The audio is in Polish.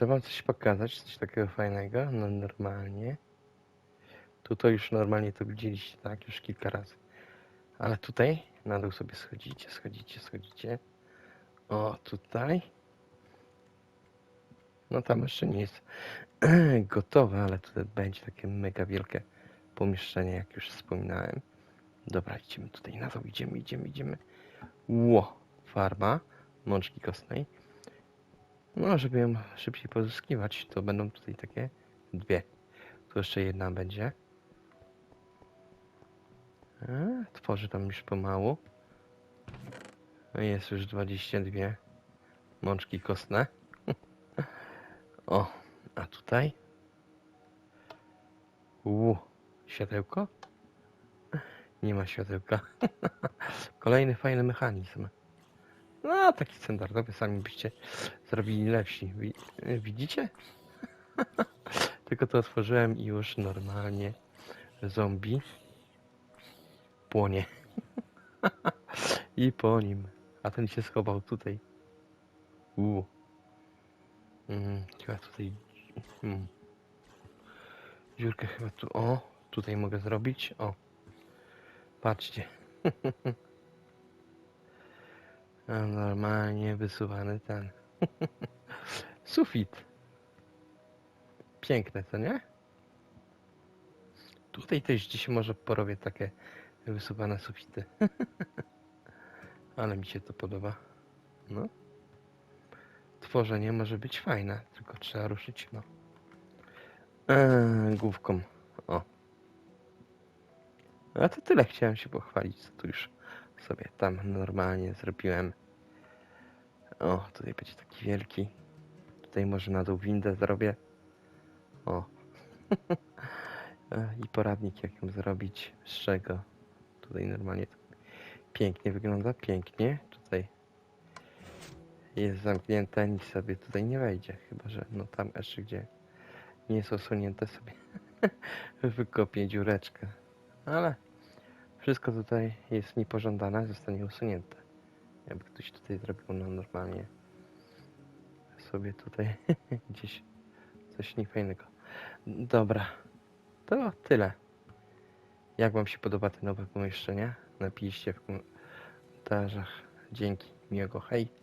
Chcę wam coś pokazać, coś takiego fajnego, no normalnie. Tu to już normalnie to widzieliście, tak? Już kilka razy. Ale tutaj na dół sobie schodzicie, schodzicie, schodzicie. O, tutaj. No tam jeszcze nie jest gotowe, ale tutaj będzie takie mega wielkie pomieszczenie, jak już wspominałem. Dobra, idziemy tutaj na dół, idziemy, idziemy, idziemy. Ło, farba mączki kostnej. No, żeby ją szybciej pozyskiwać, to będą tutaj takie dwie. Tu jeszcze jedna będzie. A, tworzy tam już pomału. Jest już 22 mączki kostne. O, a tutaj? Uuu, światełko? Nie ma światełka. Kolejny fajny mechanizm. No, taki standardowy, sami byście zrobili lepsi. Wi- Widzicie? Tylko to otworzyłem i już normalnie zombie płonie. I po nim. A ten się schował tutaj. Uuu. Mm, chyba tutaj. Mm. Dziurkę chyba tu. O, tutaj mogę zrobić. O. Patrzcie. Normalnie wysuwany ten. Sufit. Piękne, co nie? Tutaj też dziś może porobię takie wysuwane sufity. Ale mi się to podoba. No. Tworzenie może być fajne, tylko trzeba ruszyć, no. Eee, główką. O. A to tyle chciałem się pochwalić, co tu już sobie tam normalnie zrobiłem. O, tutaj będzie taki wielki. Tutaj może na dół windę zrobię. O. I poradnik jak ją zrobić, z czego. Tutaj normalnie pięknie wygląda, pięknie. Tutaj jest zamknięte, nic sobie tutaj nie wejdzie. Chyba, że no tam jeszcze gdzie nie jest osunięte sobie wykopię dziureczkę. Ale wszystko tutaj jest niepożądane, zostanie usunięte. Jakby ktoś tutaj zrobił no normalnie sobie tutaj gdzieś coś niefajnego. Dobra, to tyle. Jak Wam się podoba te nowe pomieszczenia? Napiszcie w komentarzach. Dzięki, miłego hej.